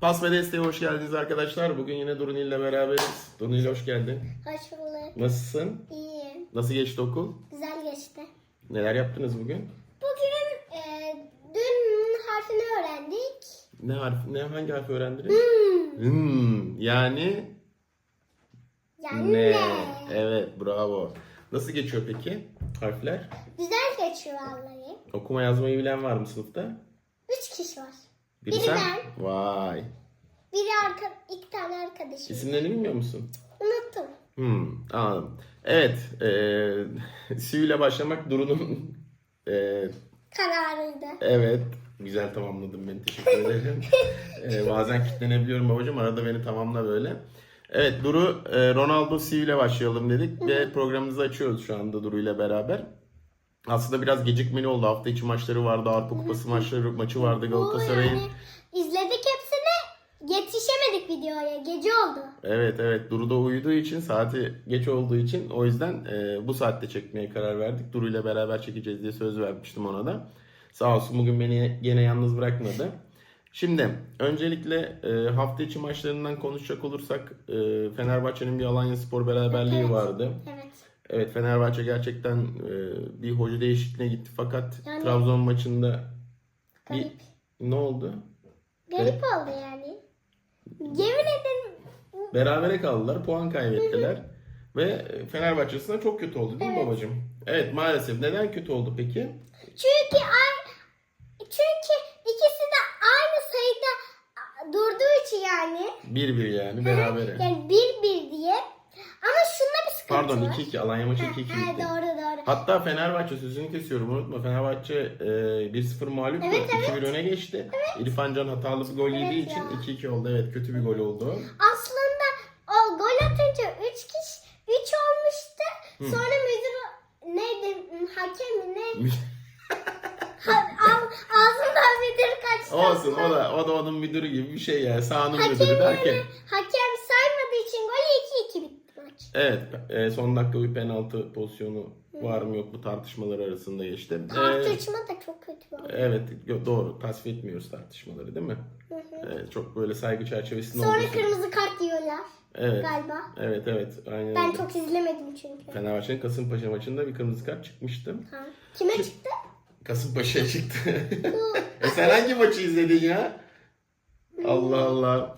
Pas ve desteğe hoş geldiniz arkadaşlar. Bugün yine Durun ile beraberiz. Durun ile hoş geldin. Hoş bulduk. Nasılsın? İyiyim. Nasıl geçti okul? Güzel geçti. Neler yaptınız bugün? Bugün e, dün harfini öğrendik. Ne harf, ne hangi harfi öğrendiniz? Hmm, yani Yani ne? ne? Evet, bravo. Nasıl geçiyor peki harfler? Güzel geçiyor vallahi. Okuma yazmayı bilen var mı sınıfta? Üç kişi var. Biri Biri sen? ben. Vay. Biri arka, iki tane arkadaşım. İsimlerini bilmiyor musun? Unuttum. Hmm, anladım. Evet, e, Sü ile başlamak Duru'nun e, Kararıydı. Evet. Güzel tamamladın beni. Teşekkür ederim. Ee, bazen kitlenebiliyorum babacığım. Arada beni tamamla böyle. Evet Duru, e, Ronaldo C ile başlayalım dedik ve programımızı açıyoruz şu anda Duru ile beraber. Aslında biraz gecikmeli oldu. Hafta içi maçları vardı. Avrupa Kupası maçları maçı vardı Galatasaray'ın. yani izledik hepsini. Yetişemedik videoya. Gece oldu. Evet evet Duru da uyuduğu için saati geç olduğu için o yüzden e, bu saatte çekmeye karar verdik. Duru ile beraber çekeceğiz diye söz vermiştim ona da. Sağ olsun bugün beni gene yalnız bırakmadı. Şimdi öncelikle e, hafta içi maçlarından konuşacak olursak e, Fenerbahçe'nin bir Alanya Spor beraberliği Evet. vardı. Evet. Evet Fenerbahçe gerçekten e, bir hoca değişikliğine gitti fakat Yani- Trabzon maçında bir Garip. ne oldu? Garip oldu yani. Yemin ederim. Berabere kaldılar, puan kaybettiler. Ve Fenerbahçe açısından çok kötü oldu değil mi babacığım? Evet maalesef. Neden kötü oldu peki? Çünkü ay çünkü ikisi de aynı sayıda durduğu için yani. 1-1 yani berabere. Yani bir bir diye. Ama bir sıkıntı Pardon var. 2-2. Alanya maçı Ha, 2-2 ha, bitti. doğru doğru. Hatta Fenerbahçe sözünü kesiyorum unutma. Fenerbahçe e, 1-0 mağlup Evet, 2-1 öne geçti. İrfan Can hatalı bir gol yediği ya. için 2-2 oldu. Evet kötü bir gol oldu. Aslında o gol atınca 3 kişi 3 olmuştu. Sonra müdür neydi hakem mi ne? Ha- Ağ- Ağzından müdür kaçtı. Olsun o da o da onun müdürü gibi bir şey yani. Sahanın Hakem, müdürü derken. hakem saymadığı için golü 2-2 bitti maç. Evet e, son dakika bir penaltı pozisyonu var mı yok mu tartışmalar arasında geçti. E, Tartışma da çok kötü oldu. Evet doğru tasvip etmiyoruz tartışmaları değil mi? Evet, çok böyle saygı çerçevesinde Sonra olduğu kırmızı kart yiyorlar Evet. galiba. Evet evet aynen Ben öyle. çok izlemedim çünkü. Fenerbahçe'nin Kasımpaşa maçında bir kırmızı kart çıkmıştı. Ha. Kime çıktı? Kasımpaşa'ya çıktı. e sen hangi maçı izledin ya? Allah Allah.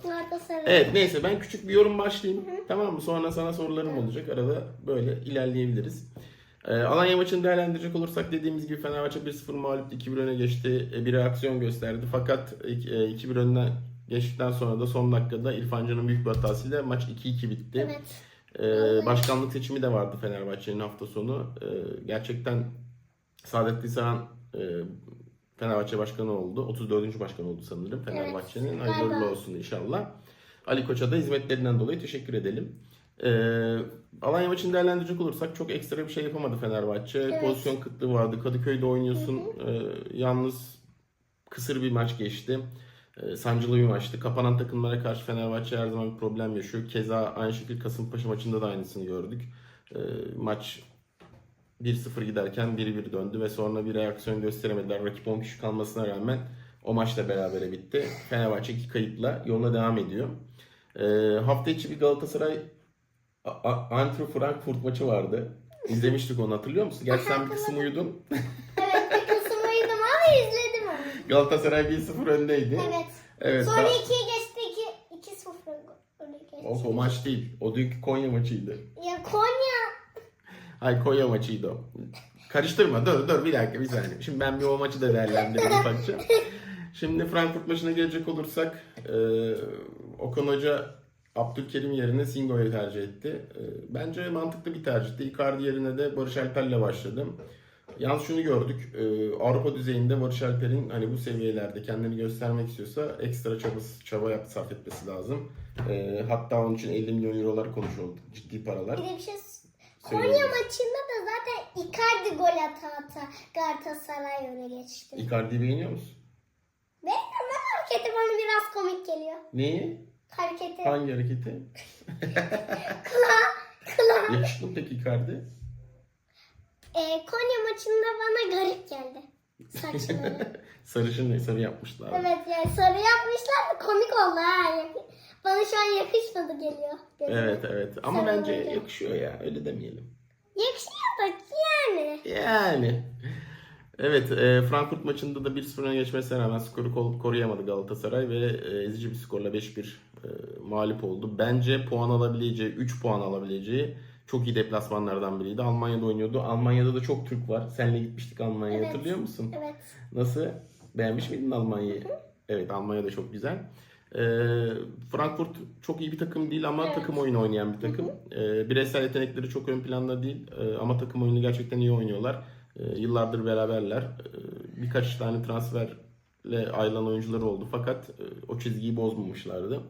Evet neyse ben küçük bir yorum başlayayım. Tamam mı? Sonra sana sorularım olacak. Arada böyle ilerleyebiliriz. Ee, Alanya maçını değerlendirecek olursak dediğimiz gibi Fenerbahçe 1-0 mağlup 2-1 öne geçti. E, bir reaksiyon gösterdi. Fakat e, 2-1 önden geçtikten sonra da son dakikada İrfan Can'ın büyük bir hatasıyla maç 2-2 bitti. Evet. Ee, başkanlık seçimi de vardı Fenerbahçe'nin hafta sonu. Ee, gerçekten Saadettin Saran e, Fenerbahçe başkanı oldu. 34. başkan oldu sanırım Fenerbahçe'nin. Evet, Hayırlı uğurlu olsun inşallah. Ali Koç'a da hizmetlerinden dolayı teşekkür edelim. Ee, Alanya maçını değerlendirecek olursak çok ekstra bir şey yapamadı Fenerbahçe. Evet. Pozisyon kıtlığı vardı. Kadıköy'de oynuyorsun. Ee, yalnız kısır bir maç geçti. Ee, sancılı bir maçtı. Kapanan takımlara karşı Fenerbahçe her zaman bir problem yaşıyor. Keza aynı şekilde Kasımpaşa maçında da aynısını gördük. Ee, maç 1-0 giderken 1-1 döndü ve sonra bir reaksiyon gösteremediler. Rakip 10 kişi kalmasına rağmen o maç da berabere bitti. Fenerbahçe iki kayıpla yoluna devam ediyor. Ee, hafta içi bir Galatasaray Antro Frankfurt maçı vardı. İzlemiştik onu hatırlıyor musun? Gerçi sen bir kısım uyudun. Evet bir kısım uyudum ama izledim onu. Galatasaray 1-0 öndeydi. Evet. Evet. Sonra da- 2'ye geçti 2 2-0 öne geçti. o, o maç değil. O dünkü Konya maçıydı. Ya Konya maçıydı o. Karıştırma dur dur bir dakika bir saniye. Şimdi ben bir o maçı da değerlendireyim ufakça. Şimdi Frankfurt maçına gelecek olursak e, Okan Hoca Abdülkerim yerine Singo'yu tercih etti. E, bence mantıklı bir tercihti. Icardi yerine de Barış Alper'le başladım. Yalnız şunu gördük. e, Avrupa düzeyinde Barış Alper'in hani bu seviyelerde kendini göstermek istiyorsa ekstra çabası, çaba yap, sarf etmesi lazım. E, hatta onun için 50 milyon eurolar konuşuldu. Ciddi paralar. bir şey Konya maçında da zaten Icardi gol ata ata Galatasaray öne geçti. Icardi'yi beğeniyor musun? Ve ama hareketi bana biraz komik geliyor. Neyi? Hareketi. Hangi hareketi? Kıla. Kıla. Yakışıklı mı peki Icardi? Ee, Konya maçında bana garip geldi. Saçını. Sarışın sarı yapmışlar. evet yani sarı yapmışlar da komik oldu ha. Bana şu an yakışmadı geliyor. gözüme. Evet evet ama Sarı bence olunca. yakışıyor ya öyle demeyelim. Yakışıyor da yani. Yani. Evet e, Frankfurt maçında da 1-0 öne geçmesine rağmen skoru kol- koruyamadı Galatasaray ve e, ezici bir skorla 5-1 e, mağlup oldu. Bence puan alabileceği, 3 puan alabileceği çok iyi deplasmanlardan biriydi. Almanya'da oynuyordu. Almanya'da da çok Türk var. Seninle gitmiştik Almanya'ya Evet. hatırlıyor musun? Evet. Nasıl? Beğenmiş miydin Almanya'yı? Evet Almanya da çok güzel. Ee, Frankfurt çok iyi bir takım değil ama Evet. takım oyunu oynayan bir takım. Ee, bireysel yetenekleri çok ön planda değil Ee, ama takım oyunu gerçekten iyi oynuyorlar. Ee, yıllardır beraberler. Ee, birkaç tane transferle ayrılan oyuncuları oldu fakat e, o çizgiyi bozmamışlardı.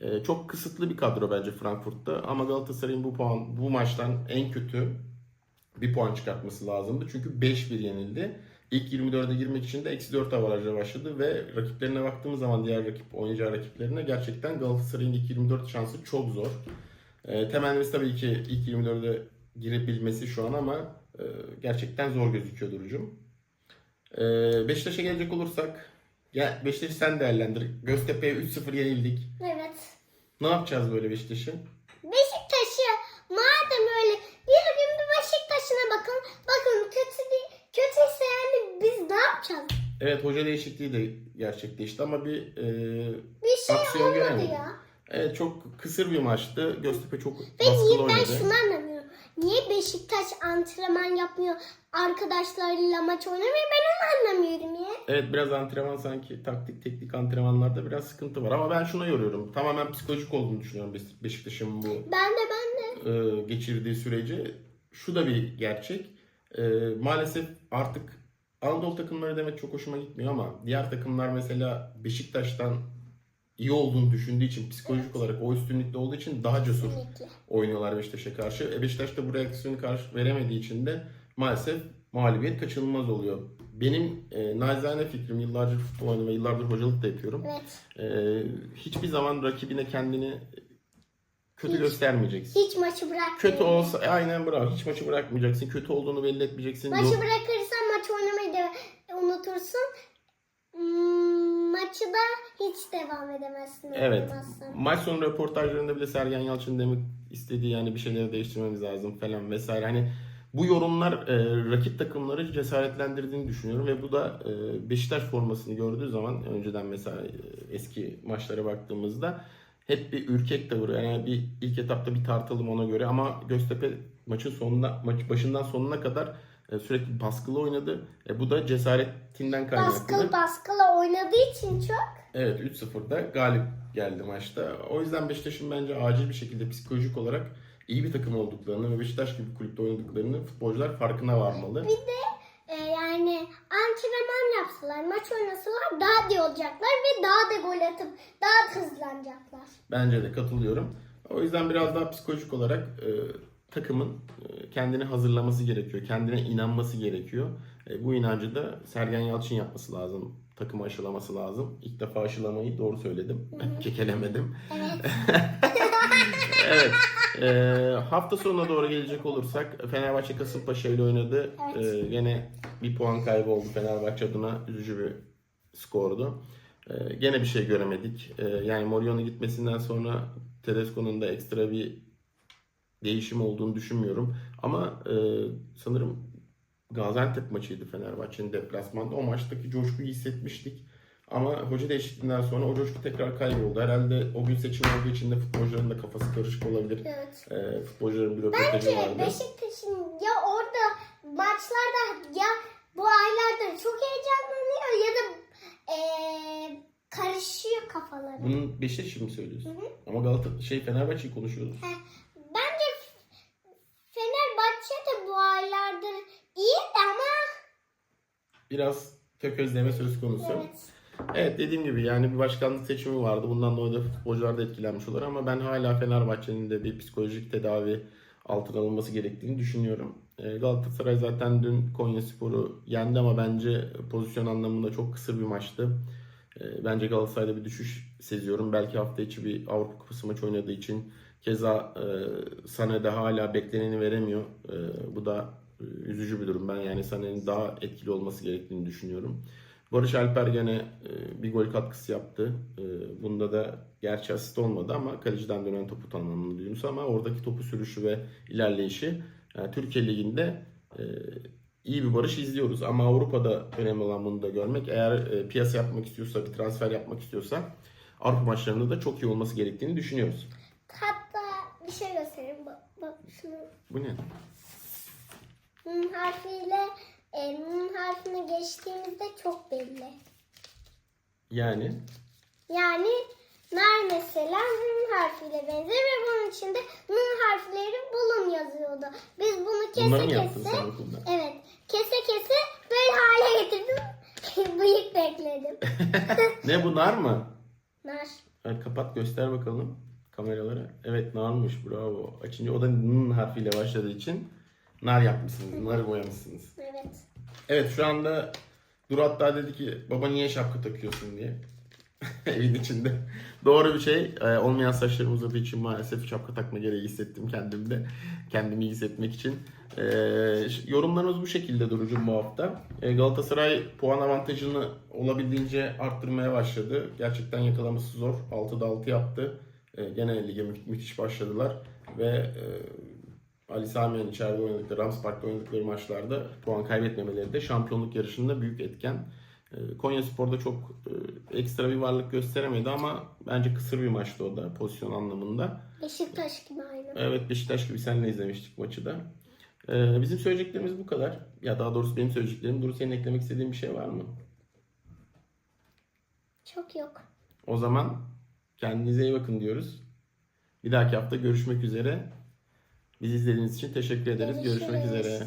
Ee, çok kısıtlı bir kadro bence Frankfurt'ta ama Galatasaray'ın bu puan bu maçtan en kötü bir puan çıkartması lazımdı. Çünkü 5-1 yenildi. İlk 24'e girmek için de eksi 4 avarajla başladı ve rakiplerine baktığımız zaman diğer rakip oynayacağı rakiplerine gerçekten Galatasaray'ın ilk 24 şansı çok zor. E, temennimiz tabii ki ilk 24'e girebilmesi şu an ama e, gerçekten zor gözüküyor Duru'cum. E, Beşiktaş'a gelecek olursak ya Beşiktaş'ı sen değerlendir. Göztepe'ye 3-0 yenildik. Evet. Ne yapacağız böyle Beşiktaş'ı? Beşiktaş'ı madem öyle bir gün bir Beşiktaş'ına bakın. Bakın kötü değil. Kötüyse yani biz ne yapacağız? Evet hoca değişikliği de gerçekleşti ama bir e, Bir şey Aksiyon olmadı göremedim. ya. Evet çok kısır bir maçtı. Göztepe çok Ve baskılı niye ben oynadı. şunu anlamıyorum. Niye Beşiktaş antrenman yapmıyor? Arkadaşlarıyla maç oynamıyor. Ben onu anlamıyorum ya. Evet biraz antrenman sanki taktik teknik antrenmanlarda biraz sıkıntı var ama ben şuna yoruyorum. Tamamen psikolojik olduğunu düşünüyorum Beş- Beşiktaş'ın bu Ben de ben de. e, geçirdiği süreci. Şu da bir gerçek. E, maalesef artık Anadolu takımları demek çok hoşuma gitmiyor ama diğer takımlar mesela Beşiktaş'tan iyi olduğunu düşündüğü için psikolojik olarak o üstünlükte olduğu için daha cesur oynuyorlar Beşiktaş'a karşı. E Beşiktaş da bu reaksiyonu karşı veremediği için de maalesef mağlubiyet kaçınılmaz oluyor. Benim e, nacizane fikrim yıllardır futbol oynamayı, yıllardır hocalık da yapıyorum. Evet. E, hiçbir zaman rakibine kendini kötü Hiç. göstermeyeceksin. Hiç maçı bırakmıyor. Kötü olsa e, aynen bravo. Hiç maçı bırakmayacaksın. Kötü olduğunu belli etmeyeceksin. Maçı Yok- bırakırsan maç oynamayı da unutursun. Maçı da hiç devam edemezsin. Evet. oynamazsan. Maç sonu röportajlarında bile Sergen Yalçın demek istediği yani bir şeyleri değiştirmemiz lazım falan vesaire. Hani bu yorumlar e, rakip takımları cesaretlendirdiğini düşünüyorum ve bu da e, Beşiktaş formasını gördüğü zaman önceden mesela e, eski maçlara baktığımızda hep bir ürkek tavır. Yani bir ilk etapta bir tartalım ona göre ama Göztepe maçın sonuna maç başından sonuna kadar e, sürekli baskılı oynadı. E, bu da cesaretinden kaynaklı. Baskılı baskılı oynadığı için çok. Evet 3-0'da galip geldi maçta. O yüzden Beşiktaş'ın bence acil bir şekilde psikolojik olarak iyi bir takım olduklarını ve Beşiktaş gibi kulüpte oynadıklarını futbolcular farkına varmalı. Bir de e, yani antrenman yapsalar, maç oynasalar daha iyi olacaklar ve daha da gol atıp daha da hızlanacaklar. Bence de katılıyorum. O yüzden biraz daha psikolojik olarak e, takımın e, kendini hazırlaması gerekiyor. Kendine inanması gerekiyor. E, bu inancı da Sergen Yalçın yapması lazım. Takımı aşılaması lazım. İlk defa aşılamayı doğru söyledim. Kekelemedim. Evet. evet. Ee, hafta sonuna doğru gelecek olursak Fenerbahçe Kasımpaşa ile oynadı. Evet. Ee, gene bir puan kaybı oldu Fenerbahçe adına. Üzücü bir skordu. Ee, gene bir şey göremedik. Ee, yani Mourinho'nun gitmesinden sonra Tedesco'nun da ekstra bir değişim olduğunu düşünmüyorum. Ama e, sanırım Gaziantep maçıydı Fenerbahçe'nin deplasmanda. O maçtaki coşkuyu hissetmiştik. Ama hoca değişikliğinden sonra o coşku tekrar kayboldu. Herhalde o gün seçim olduğu için de futbolcuların da kafası karışık olabilir. evet. Ee, futbolcuların bir röportajı Bence vardı. Beşiktaş'ın ya orada maçlarda ya bu aylarda çok heyecanlanıyor ya da e, karışıyor kafaları. Bunun Beşiktaş için mi söylüyorsun? Hı hı. Ama Galata şey Fenerbahçe'yi konuşuyoruz. Bence Aylardır iyi ama Biraz tökezleme söz konusu. evet. Evet dediğim gibi yani bir başkanlık seçimi vardı. Bundan dolayı da futbolcular da etkilenmiş olur ama ben hala Fenerbahçe'nin de bir psikolojik tedavi altına alınması gerektiğini düşünüyorum. Ee, Galatasaray zaten dün Konya Sporu yendi ama bence pozisyon anlamında çok kısır bir maçtı. Ee, Bence Galatasaray'da bir düşüş seziyorum. Belki hafta içi bir Avrupa Kupası maçı oynadığı için keza e, Sané de hala bekleneni veremiyor. E, bu da e, üzücü bir durum. Ben yani Sané'nin daha etkili olması gerektiğini düşünüyorum. Barış Alper gene e, bir gol katkısı yaptı. E, Bunda da gerçi asist olmadı ama kaleciden dönen topu tamamladı Yunus ama oradaki topu sürüşü ve ilerleyişi yani Türkiye Ligi'nde iyi bir barış izliyoruz. Ama Avrupa'da önemli olan bunu da görmek. Eğer piyasa yapmak istiyorsa, bir transfer yapmak istiyorsa Avrupa maçlarında da çok iyi olması gerektiğini düşünüyoruz. Bir şey göstereyim. Bak, bak şunu. Bu ne? Nun harfiyle e, nun harfine geçtiğimizde çok belli. Yani Yani nar mesela nun harfiyle benzer ve bunun içinde nun harfleri bulun yazıyordu. Biz bunu kese bunları mı yaptın kese, sen okulda? evet kese kese böyle hale getirdim. Bıyık bekledim. ne bu nar mı? Nar. Evet, kapat göster bakalım kameralara. Evet narmış bravo. Açınca o da n harfiyle başladığı için nar yapmışsınız. Narı boyamışsınız. Evet. Evet şu anda Dur hatta dedi ki baba niye şapka takıyorsun diye. Evin içinde. Doğru bir şey. Ee, olmayan saçlarım uzadığı için maalesef şapka takma gereği hissettim kendimde. Kendimi iyi hissetmek için. Ee, yorumlarımız bu şekilde Duru'cum bu hafta. Ee, Galatasaray puan avantajını olabildiğince arttırmaya başladı. Gerçekten yakalaması zor. 6'da 6 yaptı. Ee, gene lige mü- müthiş başladılar. Ve e, Ali Sami'nin içeride oynadıkları, Rams Park'ta oynadıkları maçlarda puan kaybetmemeleri de şampiyonluk yarışında büyük etken. Ee, Konya Spor'da çok e, ekstra bir varlık gösteremedi ama bence kısır bir maçtı o da pozisyon anlamında. Beşiktaş gibi aynı. Evet Beşiktaş gibi seninle izlemiştik maçı da. Bizim söyleyeceklerimiz bu kadar. Ya daha doğrusu benim söyleyeceklerim. Duru senin eklemek istediğin bir şey var mı? Çok yok. O zaman Kendinize iyi bakın diyoruz. Bir dahaki hafta görüşmek üzere. Bizi izlediğiniz için teşekkür ederiz. Görüşmek, Görüşmek üzere.